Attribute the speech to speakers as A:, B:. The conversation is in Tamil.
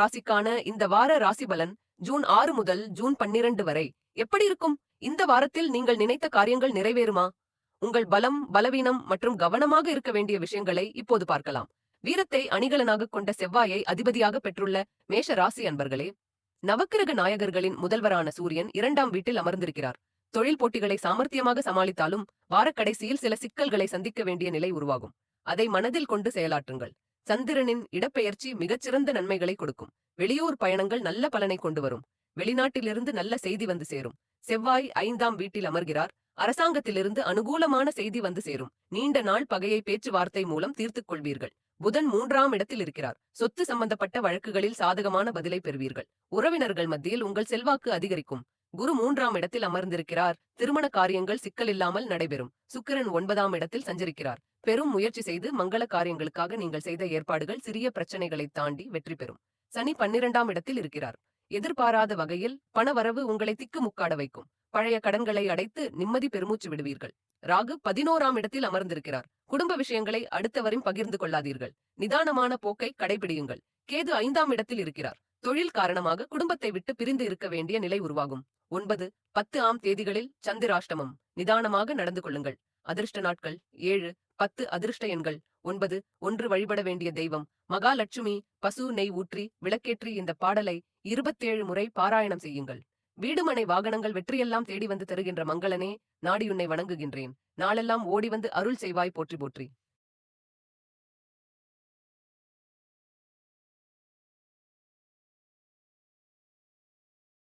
A: ராசிக்கான இந்த வார ராசி பலன் ஜூன் ஆறு முதல் ஜூன் பன்னிரண்டு வரை. எப்படி இருக்கும்? இந்த வாரத்தில் நீங்கள் நினைத்த காரியங்கள் நிறைவேறுமா? உங்கள் பலம் பலவீனம் மற்றும் கவனமாக இருக்க வேண்டிய விஷயங்களை இப்போது பார்க்கலாம். வீரத்தை அணிகலனாக கொண்ட செவ்வாயை அதிபதியாக பெற்றுள்ள மேஷ ராசி அன்பர்களே நவக்கிரக நாயகர்களின் முதல்வரான சூரியன் இரண்டாம் வீட்டில் அமர்ந்திருக்கிறார். தொழில் போட்டிகளை சாமர்த்தியமாக சமாளித்தாலும் வாரக்கடைசியில் சில சிக்கல்களை சந்திக்க வேண்டிய நிலை உருவாகும். அதை மனதில் கொண்டு செயலாற்றுங்கள். சந்திரனின் இடப்பெயர்ச்சி மிகச்சிறந்த நன்மைகளை கொடுக்கும். வெளியூர் பயணங்கள் நல்ல பலனை கொண்டு வரும். வெளிநாட்டிலிருந்து நல்ல செய்தி வந்து சேரும். செவ்வாய் ஐந்தாம் வீட்டில் அமர்கிறார். அரசாங்கத்திலிருந்து அனுகூலமான செய்தி வந்து சேரும். நீண்ட நாள் பகையை பேச்சுவார்த்தை மூலம் தீர்த்துக் கொள்வீர்கள். புதன் மூன்றாம் இடத்தில் இருக்கிறார். சொத்து சம்பந்தப்பட்ட வழக்குகளில் சாதகமான பதிலை பெறுவீர்கள். உறவினர்கள் மத்தியில் உங்கள் செல்வாக்கு அதிகரிக்கும். குரு மூன்றாம் இடத்தில் அமர்ந்திருக்கிறார். திருமண காரியங்கள் சிக்கலில்லாமல் நடைபெறும். சுக்கிரன் ஒன்பதாம் இடத்தில் சஞ்சரிக்கிறார். பெரும் முயற்சி செய்து மங்கள காரியங்களுக்காக நீங்கள் செய்த ஏற்பாடுகள் சிறிய பிரச்சனைகளை தாண்டி வெற்றி பெறும். சனி பன்னிரண்டாம் இடத்தில் இருக்கிறார். எதிர்பாராத வகையில் பணவரவு உங்களை திக்கு முக்காட வைக்கும். பழைய கடன்களை அடைத்து நிம்மதி பெருமூச்சு விடுவீர்கள். ராகு பதினோராம் இடத்தில் அமர்ந்திருக்கிறார். குடும்ப விஷயங்களை அடுத்தவரும் பகிர்ந்து கொள்ளாதீர்கள். நிதானமான போக்கை கடைபிடியுங்கள். கேது ஐந்தாம் இடத்தில் இருக்கிறார். தொழில் காரணமாக குடும்பத்தை விட்டு பிரிந்து இருக்க வேண்டிய நிலை உருவாகும். ஒன்பது பத்து ஆம் தேதிகளில் சந்திராஷ்டமம். நிதானமாக நடந்து கொள்ளுங்கள். அதிர்ஷ்ட நாட்கள். ஏழு பத்து அதிர்ஷ்ட எண்கள். ஒன்பது ஒன்று வழிபட வேண்டிய தெய்வம். மகாலட்சுமி பசு நெய் ஊற்றி விளக்கேற்றி இந்த பாடலை இருபத்தேழு முறை பாராயணம் செய்யுங்கள். வீடுமனை வாகனங்கள் வெற்றியெல்லாம் தேடி வந்து தருகின்ற மங்களனே நாடியுன்னை வணங்குகின்றேன். நாளெல்லாம் ஓடி வந்து அருள் செய்வாய் போற்றி போற்றி.